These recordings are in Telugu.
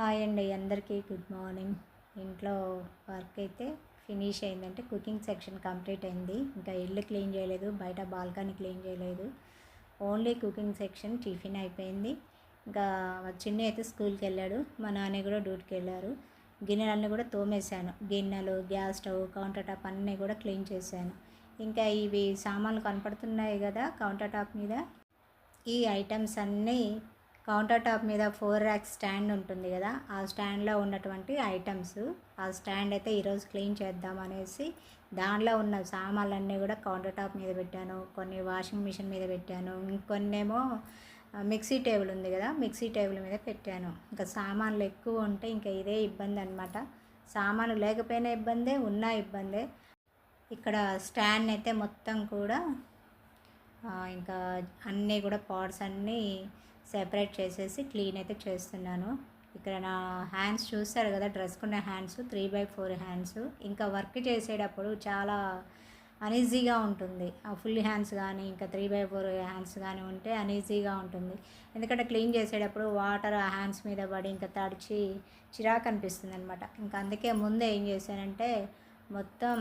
హాయ్ అండి అందరికీ గుడ్ మార్నింగ్. ఇంట్లో వర్క్ అయితే ఫినిష్ అయిందంటే కుకింగ్ సెక్షన్ కంప్లీట్ అయింది. ఇంకా ఇల్లు క్లీన్ చేయలేదు బయట బాల్కనీ క్లీన్ చేయలేదు. ఓన్లీ కుకింగ్ సెక్షన్ టిఫిన్ అయిపోయింది. ఇంకా చిన్న అయితే స్కూల్కి వెళ్ళాడు మా నాన్న కూడా డ్యూటీకి వెళ్ళారు. గిన్నెలన్నీ కూడా తోమేశాను. గిన్నెలు గ్యాస్ స్టవ్ కౌంటర్ టాప్ అన్నీ కూడా క్లీన్ చేశాను. ఇంకా ఇవి సామాన్లు కనపడుతున్నాయి కదా కౌంటర్ టాప్ మీద. ఈ ఐటమ్స్ అన్నీ కౌంటర్ టాప్ మీద ఫోర్ ర్యాక్ స్టాండ్ ఉంటుంది కదా ఆ స్టాండ్లో ఉన్నటువంటి ఐటమ్స్ ఆ స్టాండ్ అయితే ఈరోజు క్లీన్ చేద్దాం అనేసి దానిలో ఉన్న సామాన్లన్నీ కూడా కౌంటర్ టాప్ మీద పెట్టాను కొన్ని వాషింగ్ మిషన్ మీద పెట్టాను ఇంకొన్నేమో మిక్సీ టేబుల్ ఉంది కదా మిక్సీ టేబుల్ మీద పెట్టాను. ఇంకా సామాన్లు ఎక్కువ ఉంటే ఇంకా ఇదే ఇబ్బంది అనమాట సామాన్లు లేకపోయినా ఇబ్బందే ఉన్నా ఇబ్బందే. ఇక్కడ స్టాండ్ అయితే మొత్తం కూడా ఇంకా అన్నీ కూడా పార్ట్స్ అన్నీ సెపరేట్ చేసేసి క్లీన్ అయితే చేస్తున్నాను. ఇక్కడ నా హ్యాండ్స్ చూస్తారు కదా డ్రెస్కున్న hands three by four hands. ఇంకా వర్క్ చేసేటప్పుడు చాలా అనీజీగా ఉంటుంది. ఆ ఫుల్ హ్యాండ్స్ కానీ ఇంకా త్రీ బై ఫోర్ హ్యాండ్స్ కానీ ఉంటే అనీజీగా ఉంటుంది. ఎందుకంటే క్లీన్ చేసేటప్పుడు వాటర్ ఆ హ్యాండ్స్ మీద పడి ఇంకా తడిచి చిరాకు అనిపిస్తుంది అనమాట ఇంకా అందుకే ముందే ఏం చేశానంటే మొత్తం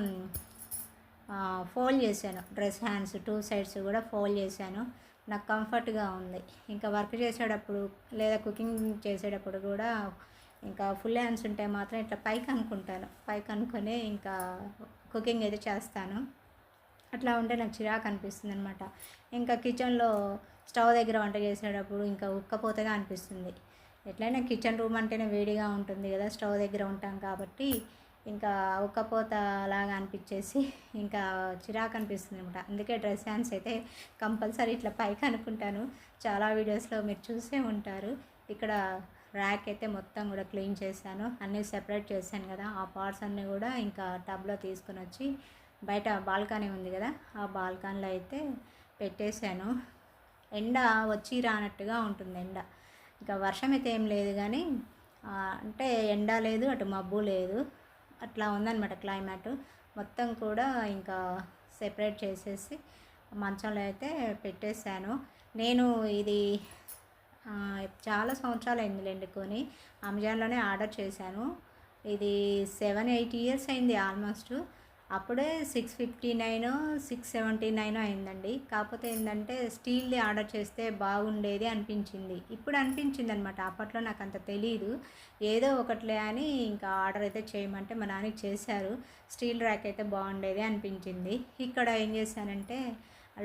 ఫోల్డ్ చేశాను. డ్రెస్ హ్యాండ్స్ టూ సైడ్స్ కూడా ఫోల్డ్ చేశాను. నాకు కంఫర్ట్గా ఉంది. ఇంకా వర్క్ చేసేటప్పుడు లేదా కుకింగ్ చేసేటప్పుడు కూడా ఇంకా ఫుల్ హ్యాండ్స్ ఉంటే మాత్రం ఇట్లా పైకి అనుకుంటాను. పైకి అనుకొని ఇంకా కుకింగ్ అయితే చేస్తాను. అట్లా ఉంటే నాకు చిరాకు అనిపిస్తుంది అనమాట ఇంకా కిచెన్లో స్టవ్ దగ్గర వంట చేసేటప్పుడు ఇంకా ఉక్కపోతగా అనిపిస్తుంది. ఎట్లయినా కిచెన్ రూమ్ అంటేనే వేడిగా ఉంటుంది కదా స్టవ్ దగ్గర ఉంటాం కాబట్టి ఇంకా ఉక్కపోత లాగా అనిపించేసి ఇంకా చిరాకు అనిపిస్తుంది అనమాట అందుకే డ్రెస్ హ్యాండ్స్ అయితే కంపల్సరీ ఇట్లా పైకి అనుకుంటాను. చాలా వీడియోస్లో మీరు చూసే ఉంటారు. ఇక్కడ ర్యాక్ అయితే మొత్తం కూడా క్లీన్ చేశాను. అన్నీ సెపరేట్ చేశాను కదా. ఆ పార్ట్స్ అన్నీ కూడా ఇంకా టబ్లో తీసుకుని వచ్చి బయట బాల్కనీ ఉంది కదా ఆ బాల్కనీలో అయితే పెట్టేశాను. ఎండ వచ్చి రానట్టుగా ఉంటుంది ఎండ. ఇంకా వర్షం అయితే ఏం లేదు కానీ అంటే ఎండ లేదు అటు మబ్బు లేదు. అట్లా ఉందన్నమాట క్లైమేట్. మొత్తం కూడా ఇంకా సెపరేట్ చేసేసి మంచంలో అయితే పెట్టేశాను. నేను ఇది చాలా సంవత్సరాలు అయింది లేండుకొని అమెజాన్లోనే ఆర్డర్ చేశాను. ఇది సెవెన్ ఎయిట్ ఇయర్స్ అయింది ఆల్మోస్ట్. అప్పుడే six fifty nine six seventy nine అయిందండి. కాకపోతే ఏంటంటే స్టీల్ది ఆర్డర్ చేస్తే బాగుండేది అనిపించింది. ఇప్పుడు అనిపించింది అనమాట అప్పట్లో నాకు అంత తెలియదు ఏదో ఒకట్లే అని ఇంకా ఆర్డర్ అయితే చేయమంటే మా నాన్నకి చేశారు. స్టీల్ ర్యాక్ అయితే బాగుండేది అనిపించింది. ఇక్కడ ఏం చేశానంటే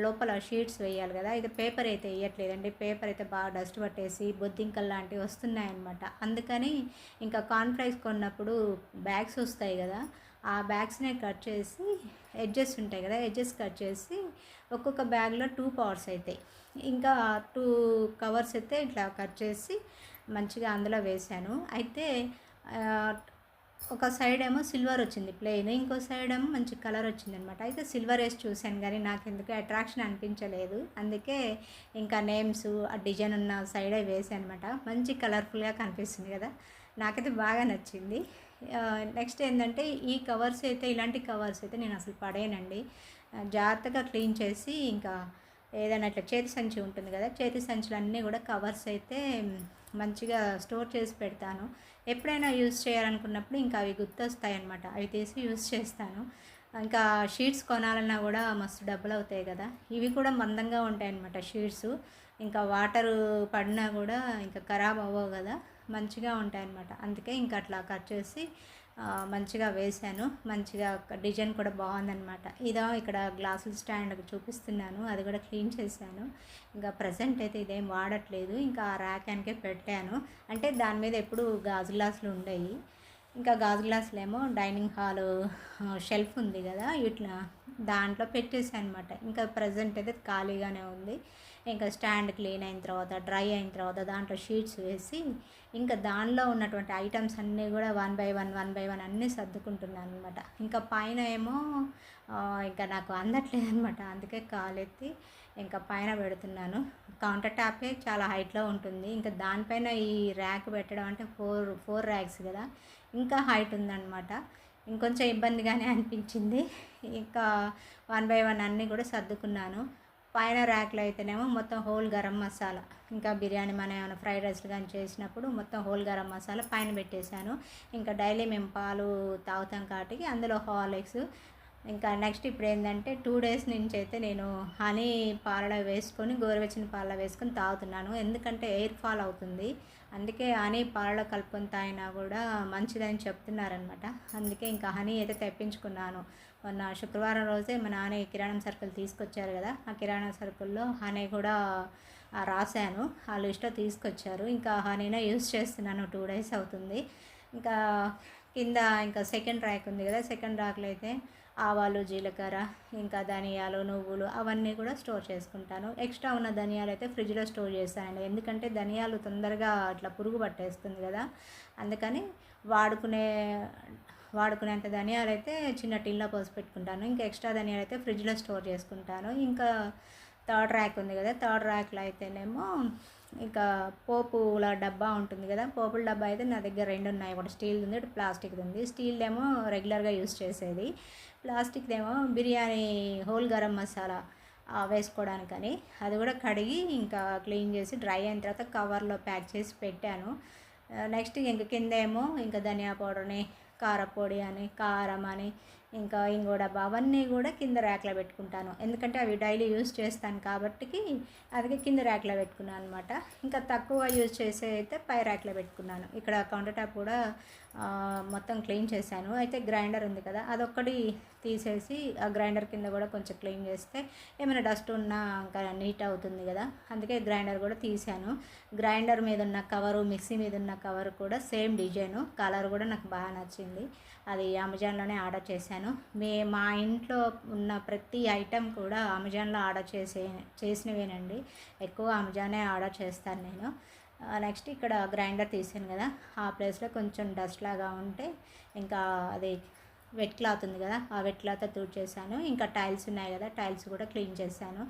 లోపల షీట్స్ వేయాలి కదా ఇది పేపర్ అయితే వేయట్లేదండి. పేపర్ అయితే బాగా డస్ట్ పట్టేసి బొద్దింకల్ లాంటివి వస్తున్నాయన్నమాట. అందుకని ఇంకా కాన్ఫ్లైస్ కొన్నప్పుడు బ్యాగ్స్ వస్తాయి కదా ఆ బ్యాగ్స్నే కట్ చేసి ఎడ్జెస్ ఉంటాయి కదా ఎడ్జెస్ కట్ చేసి ఒక్కొక్క బ్యాగ్లో టూ పవర్స్ అవుతాయి ఇంకా టూ కవర్స్ అయితే ఇట్లా కట్ చేసి మంచిగా అందులో వేశాను అయితే ఒక సైడ్ ఏమో సిల్వర్ వచ్చింది ప్లెయిన్ ఇంకో సైడ్ ఏమో మంచి కలర్ వచ్చింది అనమాట అయితే సిల్వర్ వేసి చూశాను కానీ నాకు ఎందుకు అట్రాక్షన్ అనిపించలేదు. అందుకే ఇంకా నేమ్స్ ఆ డిజైన్ ఉన్న సైడే వేసాను అనమాట మంచి కలర్ఫుల్గా కనిపిస్తుంది కదా నాకైతే బాగా నచ్చింది. నెక్స్ట్ ఏంటంటే ఈ కవర్స్ అయితే ఇలాంటి కవర్స్ అయితే నేను అసలు పడేనండి జాగ్రత్తగా క్లీన్ చేసి ఇంకా ఏదైనా ఇట్లా చేతి సంచి ఉంటుంది కదా చేతి సంచులన్నీ కూడా కవర్స్ అయితే మంచిగా స్టోర్ చేసి పెడతాను. ఎప్పుడైనా యూజ్ చేయాలనుకున్నప్పుడు ఇంకా అవి గుర్తొస్తాయి అనమాట అవి తీసి యూజ్ చేస్తాను. ఇంకా షీట్స్ కొనాలన్నా కూడా మస్తు డబ్బులు అవుతాయి కదా. ఇవి కూడా మందంగా ఉంటాయి అన్నమాట షీట్స్ ఇంకా వాటర్ పడినా కూడా ఇంకా ఖరాబ్ అవ్వవు కదా. మంచిగా ఉంటాయి అన్నమాట అందుకే ఇంకా అట్లా కట్ చేసి మంచిగా వేశాను. మంచిగా డిజైన్ కూడా బాగుందనమాట ఇదో ఇక్కడ గ్లాసుల స్టాండ్ చూపిస్తున్నాను. అది కూడా క్లీన్ చేశాను. ఇంకా ప్రజెంట్ అయితే ఇదేం వాడట్లేదు. ఇంకా ఆ ర్యాకానికే పెట్టాను. అంటే దాని మీద ఎప్పుడు గాజు గ్లాసులు ఉండేవి ఇంకా గాజు గ్లాసులు ఏమో డైనింగ్ హాల్ షెల్ఫ్ ఉంది కదా ఇట్లా దాంట్లో పెట్టేసాను అనమాట ఇంకా ప్రజెంట్ అయితే ఖాళీగానే ఉంది. ఇంకా స్టాండ్ క్లీన్ అయిన తర్వాత డ్రై అయిన తర్వాత దాంట్లో షీట్స్ వేసి ఇంకా దానిలో ఉన్నటువంటి ఐటమ్స్ అన్నీ కూడా one by one one by one అన్నీ సర్దుకుంటున్నాను అనమాట ఇంకా పైన ఏమో ఇంకా నాకు అందట్లేదు అనమాట అందుకే కాలెత్తి ఇంకా పైన పెడుతున్నాను. కౌంటర్ టాపే చాలా హైట్లో ఉంటుంది. ఇంకా దానిపైన ఈ ర్యాక్ పెట్టడం అంటే ఫోర్ ఫోర్ ర్యాక్స్ కదా. ఇంకా హైట్ ఉందన్నమాట. ఇంకొంచెం ఇబ్బందిగానే అనిపించింది. ఇంకా వన్ బై వన్ అన్నీ కూడా సర్దుకున్నాను. పైన ర్యాక్లో అయితేనేమో మొత్తం హోల్ గరం మసాలా. ఇంకా బిర్యానీ మనం ఏమైనా ఫ్రైడ్ రైస్లు కానీ చేసినప్పుడు మొత్తం హోల్ గరం మసాలా పైన పెట్టేశాను. ఇంకా డైలీ మేము పాలు తాగుతాం కాబట్టి అందులో హార్లిక్స్. ఇంకా నెక్స్ట్ ఇప్పుడు ఏంటంటే టూ డేస్ నుంచి అయితే నేను హనీ పాలలో వేసుకొని గోరువెచ్చని పాలలో వేసుకొని తాగుతున్నాను. ఎందుకంటే ఎయిర్ ఫాల్ అవుతుంది. అందుకే హనీ పాలలో కలుపుకొని తాగినా కూడా మంచిదని చెప్తున్నారనమాట అందుకే ఇంకా హనీ అయితే తెప్పించుకున్నాను. మొన్న శుక్రవారం రోజే మా నాన్న కిరాణం సరుకులు తీసుకొచ్చారు కదా ఆ కిరాణం సరుకుల్లో హనీ కూడా రాశాను. ఆ లిస్ట్లో తీసుకొచ్చారు. ఇంకా హనీనే యూస్ చేస్తున్నాను. టూ డేస్ అవుతుంది. ఇంకా కింద ఇంకా సెకండ్ ర్యాక్ ఉంది కదా సెకండ్ ర్యాక్లో అయితే ఆవాలు జీలకర్ర ఇంకా ధనియాలు నువ్వులు అవన్నీ కూడా స్టోర్ చేసుకుంటాను. ఎక్స్ట్రా ఉన్న ధనియాలు అయితే ఫ్రిడ్జ్లో స్టోర్ చేస్తానండి ఎందుకంటే ధనియాలు తొందరగా అట్లా పురుగు పట్టేస్తుంది కదా అందుకని వాడుకునే వాడుకునేంత ధనియాలు అయితే చిన్న టిన్లో పోసి పెట్టుకుంటాను. ఇంకా ఎక్స్ట్రా ధనియాలు అయితే ఫ్రిడ్జ్లో స్టోర్ చేసుకుంటాను. ఇంకా థర్డ్ ర్యాక్ ఉంది కదా థర్డ్ ర్యాక్లో అయితేనేమో ఇంకా పోపుల డబ్బా ఉంటుంది కదా పోపుల డబ్బా అయితే నా దగ్గర రెండు ఉన్నాయి. ఒకటి స్టీల్ ఉంది ఒకటి ప్లాస్టిక్ ఉంది. స్టీల్ ఏమో రెగ్యులర్గా యూస్ చేసేది. ప్లాస్టిక్ ఏమో బిర్యానీ హోల్ గరం మసాలా వేసుకోవడానికని. అది కూడా కడిగి ఇంకా క్లీన్ చేసి డ్రై అయిన తర్వాత కవర్లో ప్యాక్ చేసి పెట్టాను. నెక్స్ట్ ఇంక కింద ఏమో ఇంకా ధనియా పౌడర్ని కారపొడి అని కారం అని ఇంకా ఇంకోడ అవన్నీ కూడా కింద ర్యాక్లో పెట్టుకుంటాను. ఎందుకంటే అవి డైలీ యూజ్ చేస్తాను కాబట్టి అది కింద ర్యాక్లో పెట్టుకున్నాను అనమాట ఇంకా తక్కువ యూజ్ చేసే అయితే పై ర్యాక్లో పెట్టుకున్నాను. ఇక్కడ కౌంటర్ టాప్ కూడా మొత్తం క్లీన్ చేశాను. అయితే గ్రైండర్ ఉంది కదా అదొక్కటి తీసేసి ఆ గ్రైండర్ కింద కూడా కొంచెం క్లీన్ చేస్తే ఏమైనా డస్ట్ ఉన్నా ఇంకా నీట్ అవుతుంది కదా. అందుకే గ్రైండర్ కూడా తీశాను. గ్రైండర్ మీద ఉన్న కవరు మిక్సీ మీద ఉన్న కవర్ కూడా సేమ్ డిజైను. కలర్ కూడా నాకు బాగా నచ్చింది. అది అమెజాన్లోనే ఆర్డర్ చేశాను. మే మా ఇంట్లో ఉన్న ప్రతి ఐటెం కూడా అమెజాన్లో ఆర్డర్ చేసే చేసినవేనండి. ఎక్కువ అమెజానే ఆర్డర్ చేస్తాను నేను. నెక్స్ట్ ఇక్కడ గ్రైండర్ తీసాను కదా. ఆ ప్లేస్లో కొంచెం డస్ట్ లాగా ఉంటే ఇంకా అది వెట్ క్లాత్ ఉంది కదా ఆ వెట్ క్లాత్ తుడిచేసాను ఇంకా టైల్స్ ఉన్నాయి కదా టైల్స్ కూడా క్లీన్ చేశాను.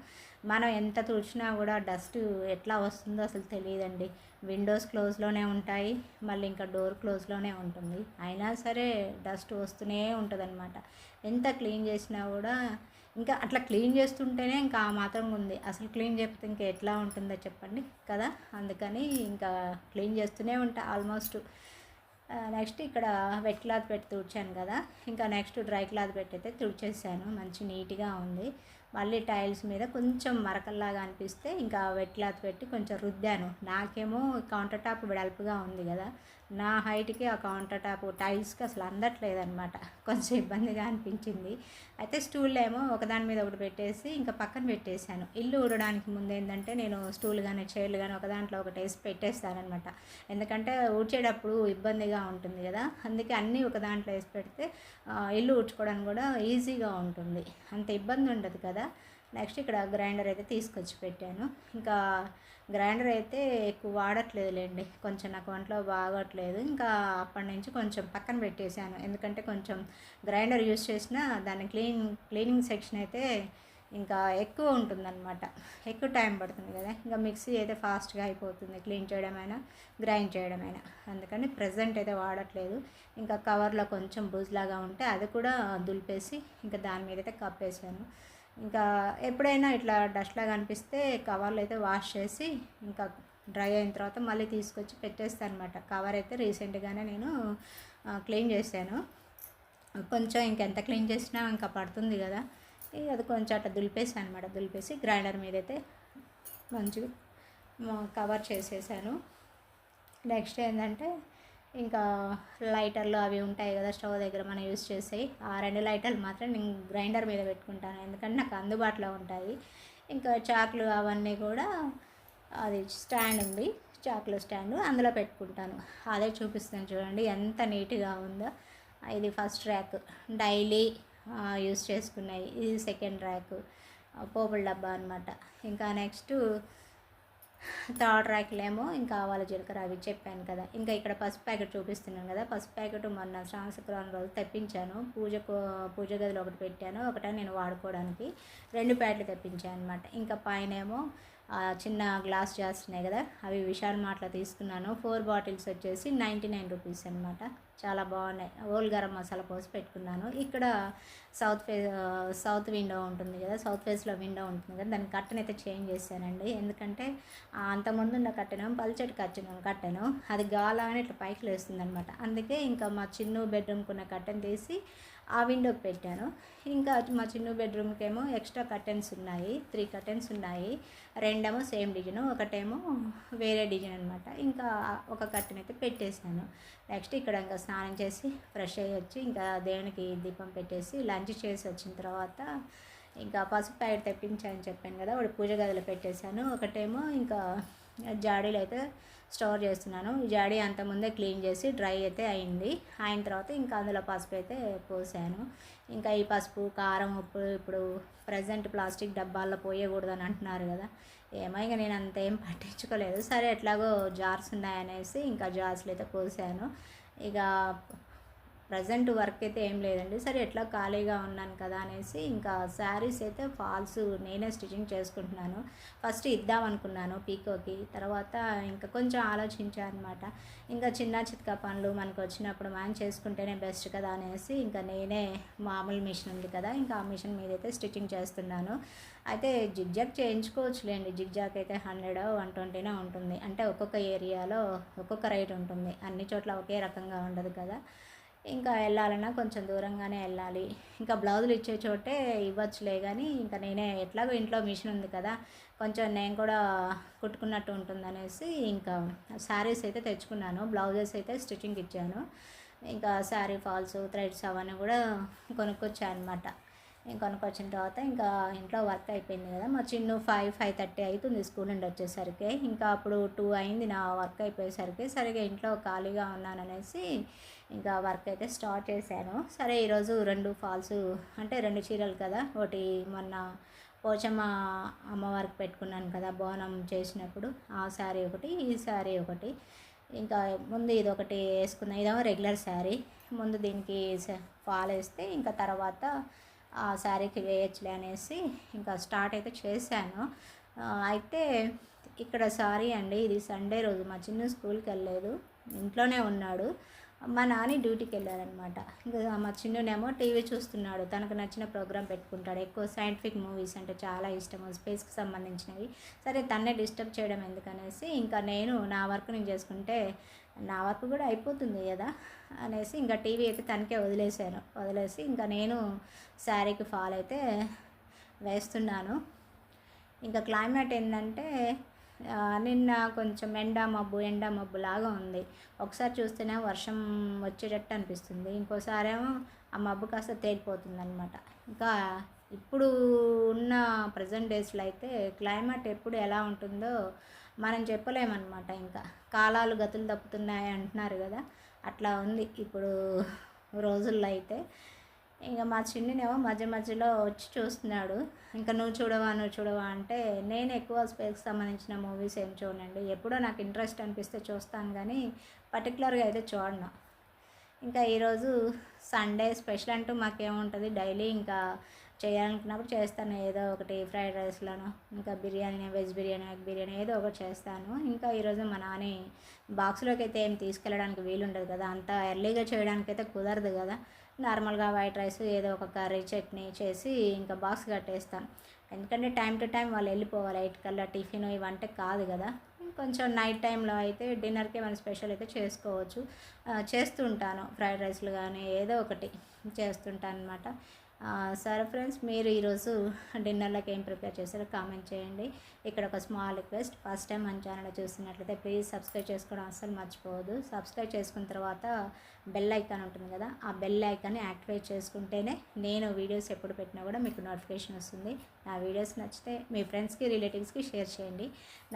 మనం ఎంత తుడిచినా కూడా డస్ట్ ఎట్లా వస్తుందో అసలు తెలియదండి. విండోస్ క్లోజ్లోనే ఉంటాయి మళ్ళీ ఇంకా డోర్ క్లోజ్లోనే ఉంటుంది. అయినా సరే డస్ట్ వస్తూనే ఉంటుందన్నమాట. ఎంత క్లీన్ చేసినా కూడా ఇంకా అట్లా క్లీన్ చేస్తుంటేనే ఇంకా ఆ మాత్రం ఉంది. అసలు క్లీన్ చెప్తే ఇంకా ఎట్లా ఉంటుందో చెప్పండి కదా? అందుకని ఇంకా క్లీన్ చేస్తూనే ఉంటా ఆల్మోస్ట్ నెక్స్ట్ ఇక్కడ వెట్ క్లాత్ పెట్టి తుడిచాను కదా. ఇంకా నెక్స్ట్ డ్రై క్లాత్ పెట్టి అయితే తుడిచేసాను. మంచి నీట్గా ఉంది. మళ్ళీ టైల్స్ మీద కొంచెం మరకల్లాగా అనిపిస్తే ఇంకా వెట్ క్లాత్ పెట్టి కొంచెం రుద్దాను. నాకేమో కౌంటర్ టాప్ వెడల్పుగా ఉంది కదా. నా హైట్కి ఆ కౌంటర్ టాప్ టైల్స్కి అసలు అందట్లేదన్నమాట. కొంచెం ఇబ్బందిగా అనిపించింది. అయితే స్టూల్ ఏమో ఒకదాని మీద ఒకటి పెట్టేసి ఇంకా పక్కన పెట్టేశాను. ఇల్లు ఊడడానికి ముందు ఏంటంటే నేను స్టూల్ కానీ చైర్లు కానీ ఒక దాంట్లో ఒకటి వేసి పెట్టేస్తానమాట ఎందుకంటే ఊడ్చేటప్పుడు ఇబ్బందిగా ఉంటుంది కదా. అందుకే అన్నీ ఒక దాంట్లో వేసి పెడితే ఇల్లు ఊడ్చుకోవడానికి కూడా ఈజీగా ఉంటుంది. అంత ఇబ్బంది ఉండదు కదా. నెక్స్ట్ ఇక్కడ గ్రైండర్ అయితే తీసుకొచ్చి పెట్టాను. ఇంకా గ్రైండర్ అయితే ఎక్కువ వాడట్లేదులేండి. కొంచెం నాకు వంటలో బాగోట్లేదు. ఇంకా అప్పటి నుంచి కొంచెం పక్కన పెట్టేశాను. ఎందుకంటే కొంచెం గ్రైండర్ యూస్ చేసినా దాని క్లీన్ క్లీనింగ్ సెక్షన్ అయితే ఇంకా ఎక్కువ ఉంటుందన్నమాట. ఎక్కువ టైం పడుతుంది కదా. ఇంకా మిక్సీ అయితే ఫాస్ట్గా అయిపోతుంది క్లీన్ చేయడమైనా గ్రైండ్ చేయడమైనా. అందుకని ప్రజెంట్ అయితే వాడట్లేదు. ఇంకా కవర్లో కొంచెం బూజులాగా ఉంటే అది కూడా దులిపేసి ఇంకా దాని మీద అయితే కప్పేసాను ఇంకా ఎప్పుడైనా ఇట్లా డస్ట్ లాగా అనిపిస్తే కవర్లు అయితే వాష్ చేసి ఇంకా డ్రై అయిన తర్వాత మళ్ళీ తీసుకొచ్చి పెట్టేస్తాను అనమాట కవర్ అయితే రీసెంట్గానే నేను క్లీన్ చేశాను. కొంచెం ఇంకెంత క్లీన్ చేసినా ఇంకా పడుతుంది కదా. అది కొంచెం అట్లా దులిపేసాను అనమాట దులిపేసి గ్రైండర్ మీద అయితే మంచిగా కవర్ చేసేసాను. నెక్స్ట్ ఏంటంటే ఇంకా లైటర్లు అవి ఉంటాయి కదా స్టవ్ దగ్గర మనం యూస్ చేసేవి. ఆ రెండు లైటర్లు మాత్రం నేను గ్రైండర్ మీద పెట్టుకుంటాను. ఎందుకంటే నాకు అందుబాటులో ఉంటాయి. ఇంకా చాకులు అవన్నీ కూడా అది స్టాండ్ ఉంది. చాకుల స్టాండ్ అందులో పెట్టుకుంటాను. అదే చూపిస్తాను చూడండి ఎంత నీట్గా ఉందో. ఇది ఫస్ట్ ర్యాక్. డైలీ యూస్ చేసుకున్నాయి ఇది సెకండ్ ర్యాక్. పోపుల డబ్బా అనమాట ఇంకా నెక్స్ట్ థర్డ్ ర్యాక్లేమో ఇంకా ఆవాల జీలకర్ర అవి చెప్పాను కదా. ఇంకా ఇక్కడ పసుపు ప్యాకెట్ చూపిస్తున్నాను కదా. పసుపు ప్యాకెట్ మొన్న శ్రావణ శుక్రవారం రోజు తెప్పించాను. పూజకు పూజ గదిలో ఒకటి పెట్టాను. ఒకటే నేను వాడుకోవడానికి రెండు ప్యాకెట్లు తెప్పించాను అనమాట ఇంకా పైన ఏమో చిన్న గ్లాస్ జార్స్ ఉన్నాయి కదా అవి విశాల్ మార్ట్లో తీసుకున్నాను. ఫోర్ బాటిల్స్ వచ్చేసి నైంటీ నైన్ రూపీస్ అనమాట చాలా బాగున్నాయి. ఓల్ గరం మసాలా పోసి పెట్టుకున్నాను. ఇక్కడ సౌత్ ఫే సౌత్ విండో ఉంటుంది కదా సౌత్ ఫేస్లో విండో ఉంటుంది కదా దాని కట్టెన్ అయితే చేంజ్ చేశానండి. ఎందుకంటే అంతకుముందు ఉన్న కట్టెను పల్చటి కట్టెను కట్టెను అది గాలానే ఇట్లా పైకి లేస్తుంది అనమాట అందుకే ఇంకా మా చిన్న బెడ్రూమ్కి ఉన్న కట్టెన్ తీసి ఆ విండోకి పెట్టాను. ఇంకా మా చిన్న బెడ్రూమ్కి ఏమో ఎక్స్ట్రా కర్టెన్స్ ఉన్నాయి. త్రీ కర్టెన్స్ ఉన్నాయి. రెండేమో సేమ్ డిజైన్ ఒకటేమో వేరే డిజైన్ అనమాట ఇంకా ఒక కర్టెన్ అయితే పెట్టేశాను. నెక్స్ట్ ఇక్కడ ఇంకా స్నానం చేసి ఫ్రెష్ అయ్యి వచ్చి ఇంకా దేవునికి దీపం పెట్టేసి లంచ్ చేసి వచ్చిన తర్వాత ఇంకా పసుపు ప్యాకెట్ తెప్పించాయని చెప్పాను కదా ఒకటి పూజ గదిలో పెట్టేశాను. ఒకటేమో ఇంకా జాడీలు అయితే స్టోర్ చేస్తున్నాను. ఈ జాడీ అంత ముందే క్లీన్ చేసి డ్రై అయితే అయింది. అయిన తర్వాత ఇంకా అందులో పసుపు అయితే పోసాను. ఇంకా ఈ పసుపు కారం ఉప్పు ఇప్పుడు ప్రజెంట్ ప్లాస్టిక్ డబ్బాల్లో పోయకూడదని అంటున్నారు కదా. ఏమో ఇంకా నేను అంత ఏం పట్టించుకోలేదు. సరే ఎట్లాగో జార్స్ ఉన్నాయనేసి ఇంకా జార్స్లో అయితే పోసాను. ఇక ప్రజెంట్ వర్క్ అయితే ఏం లేదండి. సరే ఎట్లా ఖాళీగా ఉన్నాను కదా అనేసి ఇంకా శారీస్ అయితే ఫాల్స్ నేనే స్టిచ్చింగ్ చేసుకుంటున్నాను. ఫస్ట్ ఇద్దాం అనుకున్నాను పీకోకి. తర్వాత ఇంకా కొంచెం ఆలోచించాను అనమాట ఇంకా చిన్న చిత్క పనులు మనకు వచ్చినప్పుడు మనం చేసుకుంటేనే బెస్ట్ కదా అనేసి ఇంకా నేనే మామూలు మిషన్ ఉంది కదా ఇంకా ఆ మిషన్ మీద అయితే స్టిచ్చింగ్ చేస్తున్నాను. అయితే జిగ్జాగ్ చేయించుకోవచ్చులేండి. జిగ్జాగ్ అయితే హండ్రెడ్ వన్ ట్వంటీనే ఉంటుంది. అంటే ఒక్కొక్క ఏరియాలో ఒక్కొక్క రేట్ ఉంటుంది. అన్ని చోట్ల ఒకే రకంగా ఉండదు కదా. ఇంకా వెళ్ళాలన్నా కొంచెం దూరంగానే వెళ్ళాలి. ఇంకా బ్లౌజులు ఇచ్చే చోటే ఇవ్వచ్చులే కానీ ఇంకా నేనే ఎట్లాగో ఇంట్లో మిషన్ ఉంది కదా కొంచెం నేను కూడా కుట్టుకున్నట్టు ఉంటుంది అనేసి ఇంకా శారీస్ అయితే తెచ్చుకున్నాను బ్లౌజెస్ అయితే స్టిచ్చింగ్ ఇచ్చాను. ఇంకా శారీ ఫాల్స్ థ్రెడ్స్ అవన్నీ కూడా కొనుక్కొచ్చాను అనమాట నేను కొనుక్కొచ్చిన తర్వాత ఇంకా ఇంట్లో వర్క్ అయిపోయింది కదా మా చిన్న ఫైవ్ ఫైవ్ థర్టీ అవుతుంది స్కూల్ నుండి వచ్చేసరికి. ఇంకా అప్పుడు టూ అయింది నా వర్క్ అయిపోయేసరికి. సరిగా ఇంట్లో ఖాళీగా ఉన్నాననేసి ఇంకా వర్క్ అయితే స్టార్ట్ చేశాను. సరే ఈరోజు రెండు ఫాల్స్ అంటే రెండు చీరలు కదా. ఒకటి మొన్న పోచమ్మ అమ్మవారికి పెట్టుకున్నాను కదా బోనం చేసినప్పుడు. ఆ శారీ ఒకటి ఈ శారీ ఒకటి. ఇంకా ముందు ఇది ఒకటి వేసుకున్నా ఇదేమో రెగ్యులర్ శారీ. ముందు దీనికి ఫాల్ వేస్తే ఇంకా తర్వాత ఆ శారీకి వేయచ్చులే అనేసి ఇంకా స్టార్ట్ అయితే చేశాను. అయితే ఇక్కడ సారీ అండి ఇది సండే రోజు. మా చిన్న స్కూల్కి వెళ్ళలేదు. ఇంట్లోనే ఉన్నాడు. మా నాని డ్యూటీకి వెళ్ళారనమాట. ఇంకా మా చిన్ననేమో టీవీ చూస్తున్నాడు. తనకు నచ్చిన ప్రోగ్రామ్ పెట్టుకుంటాడు. ఎక్కువ సైంటిఫిక్ మూవీస్ అంటే చాలా ఇష్టం స్పేస్కి సంబంధించినవి. సరే తన్నే డిస్టర్బ్ చేయడం ఎందుకనేసి ఇంకా నేను నా వర్క్ నేను చేసుకుంటే నా వర్క్ కూడా అయిపోతుంది కదా అనేసి ఇంకా టీవీ అయితే తనకే వదిలేసాను వదిలేసి ఇంకా నేను శారీకి ఫాల్ అయితే వేస్తున్నాను. ఇంకా క్లైమేట్ ఏంటంటే నిన్న కొంచెం ఎండ మబ్బు ఎండ మబ్బు లాగా ఉంది. ఒకసారి చూస్తేనే వర్షం వచ్చేటట్టు అనిపిస్తుంది. ఇంకోసారేమో ఆ మబ్బు కాస్త తేలిపోతుంది అనమాట ఇంకా ఇప్పుడు ఉన్న ప్రజెంట్ డేస్లో అయితే క్లైమేట్ ఎప్పుడు ఎలా ఉంటుందో మనం చెప్పలేమన్నమాట ఇంకా. కాలాలు గతులు తప్పుతున్నాయి అంటున్నారు కదా. అట్లా ఉంది ఇప్పుడు రోజుల్లో అయితే. ఇంకా మా చిన్నినేమో మధ్య మధ్యలో వచ్చి చూస్తున్నాడు. ఇంకా నువ్వు చూడవా నువ్వు చూడవా అంటే నేను ఎక్కువ స్పేస్కి సంబంధించిన మూవీస్ ఏం చూడండి ఎప్పుడో నాకు ఇంట్రెస్ట్ అనిపిస్తే చూస్తాను కానీ పర్టికులర్గా అయితే చూడను. ఇంకా ఈరోజు సండే స్పెషల్ అంటూ మాకేముంటుంది? డైలీ ఇంకా చేయాలనుకున్నప్పుడు చేస్తాను. ఏదో ఒకటి ఫ్రైడ్ రైస్లను ఇంకా బిర్యానీ వెజ్ బిర్యానీ ఎగ్ బిర్యానీ ఏదో ఒకటి చేస్తాను. ఇంకా ఈరోజు మా నాని బాక్స్లోకి అయితే ఏం తీసుకెళ్ళడానికి వీలుండదు కదా. అంత ఎర్లీగా చేయడానికి అయితే కుదరదు కదా. నార్మల్గా వైట్ రైస్ ఏదో ఒక కర్రీ చట్నీ చేసి ఇంకా బాక్స్ కట్టేస్తాను. ఎందుకంటే టైం టు టైం వాళ్ళు వెళ్ళిపోవాలి. ఎయిట్ కల్లా టిఫిన్ ఇవంటే కాదు కదా. కొంచెం నైట్ టైంలో అయితే డిన్నర్కి ఏమైనా స్పెషల్ అయితే చేసుకోవచ్చు. చేస్తుంటాను. ఫ్రైడ్ రైస్లు కానీ ఏదో ఒకటి చేస్తుంటాను అనమాట సరే ఫ్రెండ్స్ మీరు ఈరోజు డిన్నర్లోకి ఏం ప్రిపేర్ చేశారో కామెంట్ చేయండి. ఇక్కడ ఒక స్మాల్ రిక్వెస్ట్. ఫస్ట్ టైం మన ఛానల్ చూస్తున్నట్లయితే ప్లీజ్ సబ్స్క్రైబ్ చేసుకోవడం అస్సలు మర్చిపోవద్దు. సబ్స్క్రైబ్ చేసుకున్న తర్వాత బెల్ ఐకాన్ ఉంటుంది కదా ఆ బెల్ ఐకాన్ని యాక్టివేట్ చేసుకుంటేనే నేను వీడియోస్ ఎప్పుడు పెట్టినా కూడా మీకు నోటిఫికేషన్ వస్తుంది. నా వీడియోస్ నచ్చితే మీ ఫ్రెండ్స్కి రిలేటివ్స్కి షేర్ చేయండి.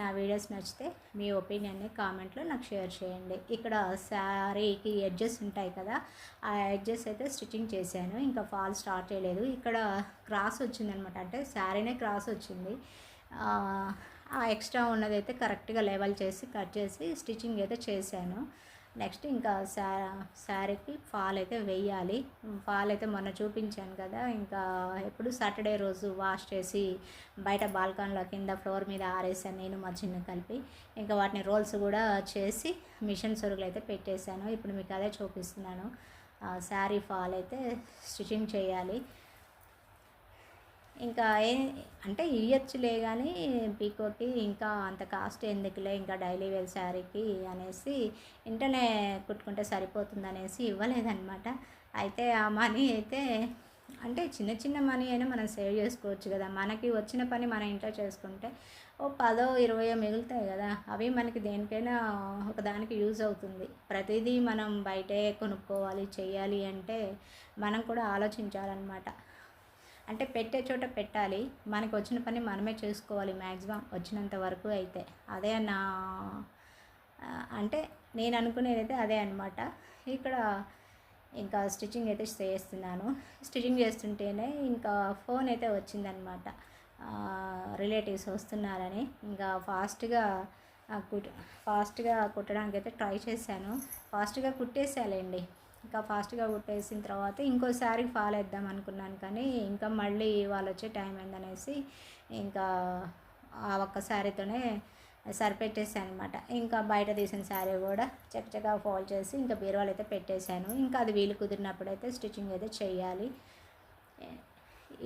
నా వీడియోస్ నచ్చితే మీ ఒపీనియన్ని కామెంట్లో నాకు షేర్ చేయండి. ఇక్కడ శారీకి ఎడ్జెస్ ఉంటాయి కదా ఆ ఎడ్జెస్ అయితే స్టిచ్చింగ్ చేశాను. ఇంకా ఫాల్ స్టార్ట్ చేయలేదు. ఇక్కడ క్రాస్ వచ్చిందనమాట. అంటే శారీనే క్రాస్ వచ్చింది. ఆ ఎక్స్ట్రా ఉన్నదైతే కరెక్ట్గా లెవెల్ చేసి కట్ చేసి స్టిచ్చింగ్ అయితే చేశాను. నెక్స్ట్ ఇంకా శా శారీకి ఫాల్ అయితే వెయ్యాలి. ఫాల్ అయితే మొన్న చూపించాను కదా ఇంకా ఎప్పుడు సాటర్డే రోజు వాష్ చేసి బయట బాల్కాన్లో కింద ఫ్లోర్ మీద ఆరేసాను నేను మా చిన్న కలిపి. ఇంకా వాటిని రోల్స్ కూడా చేసి మిషన్ సరుకులు అయితే పెట్టేశాను. ఇప్పుడు మీకు అదే చూపిస్తున్నాను. శారీ ఫాల్ అయితే స్టిచ్చింగ్ చేయాలి. ఇంకా ఏ అంటే ఇయ్యొచ్చులే కానీ పీకోకి ఇంకా అంత కాస్ట్ ఎందుకులే ఇంకా డైలీ వేర్ శారీకి అనేసి ఇంటనే కుట్టుకుంటే సరిపోతుంది అనేసి ఇవ్వలేదన్నమాట. అయితే ఆ మనీ అయితే అంటే చిన్న చిన్న మనీ అయినా మనం సేవ్ చేసుకోవచ్చు కదా. మనకి వచ్చిన పని మన ఇంట్లో చేసుకుంటే ఓ పదో ఇరవయో మిగులుతాయి కదా. అవి మనకి దేనికైనా ఒకదానికి యూజ్ అవుతుంది. ప్రతిదీ మనం బయటే కొనుక్కోవాలి చేయాలి అంటే మనం కూడా ఆలోచించాలన్నమాట. అంటే పెట్టే చోట పెట్టాలి. మనకు వచ్చిన పని మనమే చేసుకోవాలి మ్యాక్సిమం వచ్చినంత వరకు అయితే. అదే నా అంటే నేను అనుకునేది అయితే అదే అనమాట ఇక్కడ ఇంకా స్టిచ్చింగ్ అయితే చేస్తున్నాను. స్టిచ్చింగ్ చేస్తుంటేనే ఇంకా ఫోన్ అయితే వచ్చిందనమాట రిలేటివ్స్ వస్తున్నారని. ఇంకా ఫాస్ట్గా కుట్ ఫాస్ట్గా కుట్టడానికి అయితే ట్రై చేశాను. ఫాస్ట్గా కుట్టేసాలండి ఇంకా ఫాస్ట్గా కుట్టేసిన తర్వాత ఇంకోసారి ఫాలో వేద్దాం అనుకున్నాను కానీ ఇంకా మళ్ళీ వాళ్ళు వచ్చే టైం అయిందనేసి ఇంకా ఆ ఒక్క శారీతోనే సరిపెట్టేసాను అనమాట ఇంకా బయట తీసిన శారీ కూడా చక్కచక్కగా ఫోల్డ్ చేసి ఇంకా బీరువాలు అయితే పెట్టేశాను. ఇంకా అది వీలు కుదిరినప్పుడు అయితే స్టిచ్చింగ్ అయితే చేయాలి.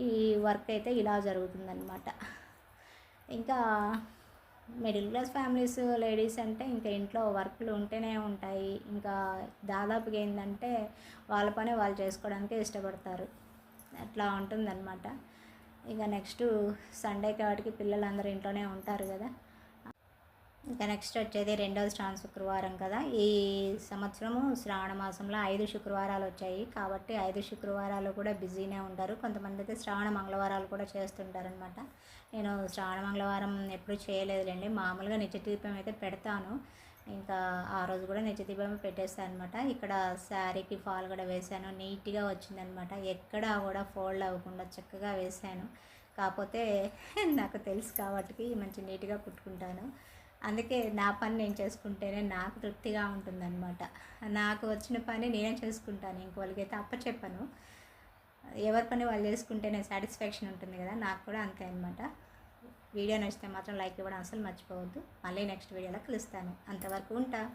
ఈ వర్క్ అయితే ఇలా జరుగుతుందన్నమాట. ఇంకా మిడిల్ క్లాస్ ఫ్యామిలీస్ లేడీస్ అంటే ఇంకా ఇంట్లో వర్క్లు ఉంటేనే ఉంటాయి. ఇంకా దాదాపుగా ఏంటంటే వాళ్ళ పని వాళ్ళు చేసుకోవడానికి ఇష్టపడతారు. అట్లా ఉంటుందన్నమాట. ఇక నెక్స్ట్ సండే కాబట్టి పిల్లలందరూ ఇంట్లోనే ఉంటారు కదా. ఇంకా నెక్స్ట్ వచ్చేది రెండవ శ్రావణ శుక్రవారం కదా. ఈ సంవత్సరము శ్రావణ మాసంలో ఐదు శుక్రవారాలు వచ్చాయి. కాబట్టి ఐదు శుక్రవారాలు కూడా బిజీనే ఉంటారు కొంతమంది అయితే శ్రావణ మంగళవారాలు కూడా చేస్తుంటారనమాట నేను శ్రావణ మంగళవారం ఎప్పుడు చేయలేదులేండి. మామూలుగా నిత్యదీపం అయితే పెడతాను. ఇంకా ఆ రోజు కూడా నిత్యదీపం పెట్టేస్తాను అనమాట ఇక్కడ శారీకి ఫాల్ కూడా వేశాను. నీట్గా వచ్చిందనమాట ఎక్కడా కూడా ఫోల్డ్ అవ్వకుండా చక్కగా వేశాను. కాకపోతే నాకు తెలుసు కాబట్టి మంచి నీట్గా కుట్టుకుంటాను. అందుకే నా పని నేను చేసుకుంటేనే నాకు తృప్తిగా ఉంటుందన్నమాట. నాకు వచ్చిన పని నేనే చేసుకుంటాను. ఇంకోళ్ళకైతే అప్పచెప్పను. ఎవరి పని వాళ్ళు చేసుకుంటేనే సాటిస్ఫాక్షన్ ఉంటుంది కదా నాకు కూడా అంతే అనమాట వీడియో నచ్చితే మాత్రం లైక్ ఇవ్వడం అసలు మర్చిపోవద్దు. మళ్ళీ నెక్స్ట్ వీడియోలో కలుస్తాను. అంతవరకు ఉంటా.